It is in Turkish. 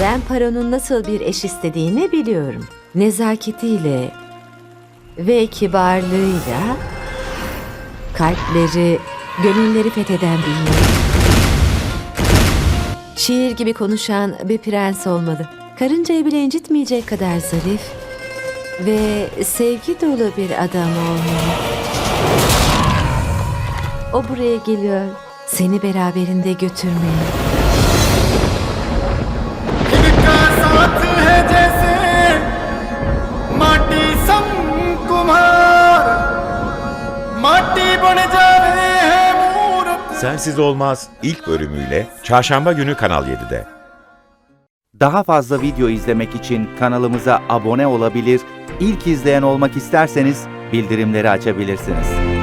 Ben Paron'un nasıl bir eş istediğini biliyorum. Nezaketiyle ve kibarlığıyla kalpleri, gönülleri fetheden bir. Şiir gibi konuşan bir prens olmalı. Karıncayı bile incitmeyecek kadar zarif ve sevgi dolu bir adam olmalı. O buraya geliyor. Seni beraberinde götürmeye. Sensiz Olmaz ilk bölümüyle Çarşamba günü Kanal 7'de. Daha fazla video izlemek için kanalımıza abone olabilir, ilk izleyen olmak isterseniz bildirimleri açabilirsiniz.